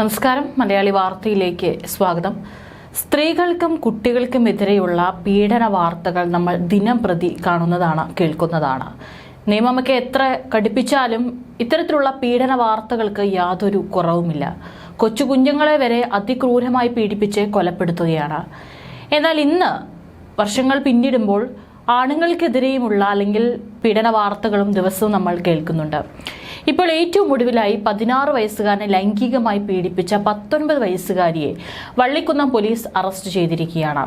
നമസ്കാരം. മലയാളി വാർത്തയിലേക്ക് സ്വാഗതം. സ്ത്രീകൾക്കും കുട്ടികൾക്കും എതിരെയുള്ള പീഡന വാർത്തകൾ നമ്മൾ ദിനം പ്രതി കാണുന്നതാണ് കേൾക്കുന്നതാണ്. നിയമമൊക്കെ എത്ര കടുപ്പിച്ചാലും ഇത്തരത്തിലുള്ള പീഡന വാർത്തകൾക്ക് യാതൊരു കുറവുമില്ല. കൊച്ചു കുഞ്ഞുങ്ങളെ വരെ അതിക്രൂരമായി പീഡിപ്പിച്ച് കൊലപ്പെടുത്തുകയാണ്. എന്നാൽ ഇന്ന് വർഷങ്ങൾ പിന്നിടുമ്പോൾ ആണുങ്ങൾക്കെതിരെയുമുള്ള അല്ലെങ്കിൽ പീഡന വാർത്തകളും ദിവസവും നമ്മൾ കേൾക്കുന്നുണ്ട്. ഇപ്പോൾ ഏറ്റവും ഒടുവിലായി പതിനാറ് വയസ്സുകാരനെ ലൈംഗികമായി പീഡിപ്പിച്ച പത്തൊൻപത് വയസ്സുകാരിയെ വള്ളിക്കുന്നം പോലീസ് അറസ്റ്റ് ചെയ്തിരിക്കുകയാണ്.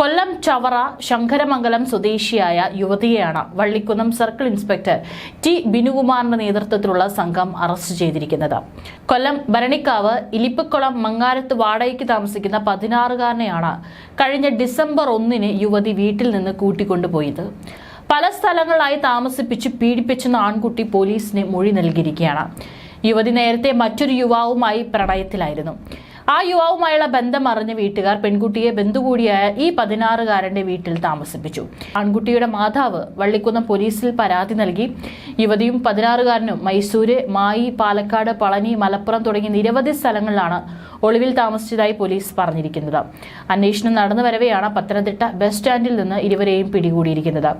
കൊല്ലം ചവറ ശങ്കരമംഗലം സ്വദേശിയായ യുവതിയെയാണ് വള്ളിക്കുന്നം സർക്കിൾ ഇൻസ്പെക്ടർ ടി ബിനുകുമാറിന്റെ നേതൃത്വത്തിലുള്ള സംഘം അറസ്റ്റ് ചെയ്തിരിക്കുന്നത്. കൊല്ലം ഭരണിക്കാവ് ഇലിപ്പക്കുളം മങ്ങാരത്ത് വാടകയ്ക്ക് താമസിക്കുന്ന പതിനാറുകാരനെയാണ് കഴിഞ്ഞ ഡിസംബർ ഒന്നിന് യുവതി വീട്ടിൽ നിന്ന് കൂട്ടിക്കൊണ്ടുപോയത്. പല സ്ഥലങ്ങളിലായി താമസിപ്പിച്ച് പീഡിപ്പിച്ചെന്ന ആൺകുട്ടി പോലീസിന് മൊഴി നൽകിയിരിക്കുകയാണ്. യുവതി നേരത്തെ മറ്റൊരു യുവാവുമായി പ്രണയത്തിലായിരുന്നു. ആ യുവാവുമായുള്ള ബന്ധം അറിഞ്ഞ വീട്ടുകാർ പെൺകുട്ടിയെ ബന്ധുകൂടിയായ ഈ പതിനാറുകാരന്റെ വീട്ടിൽ താമസിപ്പിച്ചു. ആൺകുട്ടിയുടെ മാതാവ് വള്ളിക്കുന്നം പോലീസിൽ പരാതി നൽകി. യുവതിയും പതിനാറുകാരനും മൈസൂര് മായി പാലക്കാട് പളനി മലപ്പുറം തുടങ്ങിയ നിരവധി സ്ഥലങ്ങളിലാണ് ഒളിവിൽ താമസിച്ചതായി പോലീസ് പറഞ്ഞിരിക്കുന്നത്. അന്വേഷണം നടന്നു വരവെയാണ് പത്തനംതിട്ട ബസ് സ്റ്റാൻഡിൽ നിന്ന് ഇരുവരെയും പിടികൂടിയിരിക്കുന്നത്.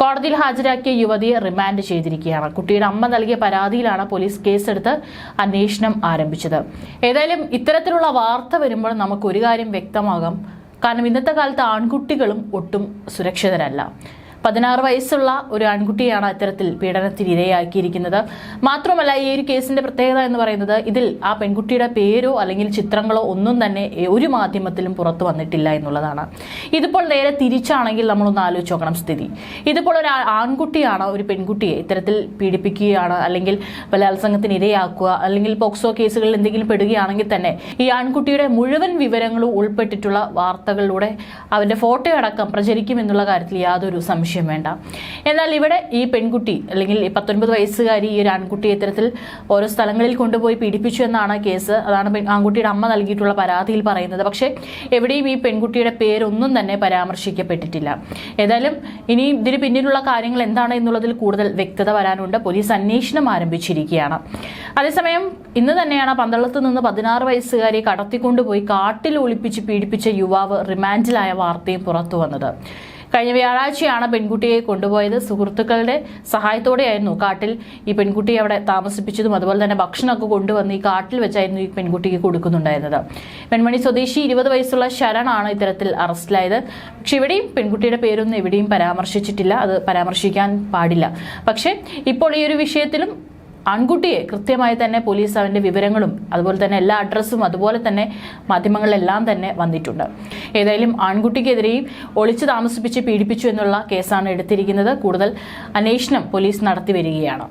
കോടതിയിൽ ഹാജരാക്കിയ യുവതിയെ റിമാൻഡ് ചെയ്തിരിക്കുകയാണ്. കുട്ടിയുടെ അമ്മ നൽകിയ പരാതിയിലാണ് പോലീസ് കേസെടുത്ത് അന്വേഷണം ആരംഭിച്ചത്. ഏതായാലും ഇത്തരത്തിലുള്ള വാർത്ത വരുമ്പോൾ നമുക്കൊരു കാര്യം വ്യക്തമാകാം. കാരണം ഇന്നത്തെ കാലത്ത് ആൺകുട്ടികളും ഒട്ടും സുരക്ഷിതരല്ല. പതിനാറ് വയസ്സുള്ള ഒരു ആൺകുട്ടിയാണ് ഇത്തരത്തിൽ പീഡനത്തിന് ഇരയാക്കിയിരിക്കുന്നത്. മാത്രമല്ല ഈ ഒരു കേസിന്റെ പ്രത്യേകത എന്ന് പറയുന്നത് ഇതിൽ ആ പെൺകുട്ടിയുടെ പേരോ അല്ലെങ്കിൽ ചിത്രങ്ങളോ ഒന്നും തന്നെ ഒരു മാധ്യമത്തിലും പുറത്തു വന്നിട്ടില്ല എന്നുള്ളതാണ്. ഇതിപ്പോൾ നേരെ തിരിച്ചാണെങ്കിൽ നമ്മളൊന്ന് ആലോചിച്ച് നോക്കണം സ്ഥിതി. ഇതിപ്പോൾ ഒരു ആൺകുട്ടിയാണ് ഒരു പെൺകുട്ടിയെ ഇത്തരത്തിൽ പീഡിപ്പിക്കുകയാണ് അല്ലെങ്കിൽ ബലാത്സംഗത്തിന് ഇരയാക്കുക അല്ലെങ്കിൽ പോക്സോ കേസുകളിൽ എന്തെങ്കിലും പെടുകയാണെങ്കിൽ തന്നെ ഈ ആൺകുട്ടിയുടെ മുഴുവൻ വിവരങ്ങളും ഉൾപ്പെട്ടിട്ടുള്ള വാർത്തകളിലൂടെ അവന്റെ ഫോട്ടോ അടക്കം പ്രചരിക്കും എന്നുള്ള കാര്യത്തിൽ യാതൊരു സംശയം വേണ്ട. എന്നാൽ ഇവിടെ ഈ പെൺകുട്ടി അല്ലെങ്കിൽ പത്തൊൻപത് വയസ്സുകാരി ഈ ഒരു ആൺകുട്ടി ഇത്തരത്തിൽ ഓരോ സ്ഥലങ്ങളിൽ കൊണ്ടുപോയി പീഡിപ്പിച്ചു എന്നാണ് കേസ്. അതാണ് ആൺകുട്ടിയുടെ അമ്മ നൽകിയിട്ടുള്ള പരാതിയിൽ പറയുന്നത്. പക്ഷേ എവിടെയും ഈ പെൺകുട്ടിയുടെ പേരൊന്നും തന്നെ പരാമർശിക്കപ്പെട്ടിട്ടില്ല. ഏതായാലും ഇനി ഇതിന് പിന്നിലുള്ള കാര്യങ്ങൾ എന്താണ് എന്നുള്ളതിൽ കൂടുതൽ വ്യക്തത വരാനുണ്ട്. പോലീസ് അന്വേഷണം ആരംഭിച്ചിരിക്കുകയാണ്. അതേസമയം ഇന്ന് തന്നെയാണ് പന്തളത്ത് നിന്ന് പതിനാറ് വയസ്സുകാരെ കടത്തിക്കൊണ്ടുപോയി കാട്ടിൽ ഒളിപ്പിച്ച് പീഡിപ്പിച്ച യുവാവ് റിമാൻഡിലായ വാർത്തയും പുറത്തു വന്നത്. കഴിഞ്ഞ വ്യാഴാഴ്ചയാണ് പെൺകുട്ടിയെ കൊണ്ടുപോയത്. സുഹൃത്തുക്കളുടെ സഹായത്തോടെയായിരുന്നു കാട്ടിൽ ഈ പെൺകുട്ടിയെ അവിടെ താമസിപ്പിച്ചതും അതുപോലെ തന്നെ ഭക്ഷണമൊക്കെ കൊണ്ടുവന്ന് ഈ കാട്ടിൽ വെച്ചായിരുന്നു ഈ പെൺകുട്ടിക്ക് കൊടുക്കുന്നുണ്ടായിരുന്നത്. പെൺമണി സ്വദേശി ഇരുപത് വയസ്സുള്ള ശരണാണ് ഇത്തരത്തിൽ അറസ്റ്റിലായത്. പക്ഷെ ഇവിടെയും പെൺകുട്ടിയുടെ പേരൊന്നും എവിടെയും പരാമർശിച്ചിട്ടില്ല. അത് പരാമർശിക്കാൻ പാടില്ല. പക്ഷേ ഇപ്പോൾ ഈ ഒരു വിഷയത്തിലും ആൺകുട്ടിയെ കൃത്യമായി തന്നെ പോലീസ് അവന്റെ വിവരങ്ങളും അതുപോലെ തന്നെ എല്ലാ അഡ്രസ്സും അതുപോലെ തന്നെ മാധ്യമങ്ങളിലെല്ലാം തന്നെ വന്നിട്ടുണ്ട്. ഏതായാലും ആൺകുട്ടിക്കെതിരെയും ഒളിച്ചു താമസിപ്പിച്ച് പീഡിപ്പിച്ചു എന്നുള്ള കേസാണ് എടുത്തിരിക്കുന്നത്. കൂടുതൽ അന്വേഷണം പോലീസ് നടത്തി വരികയാണ്.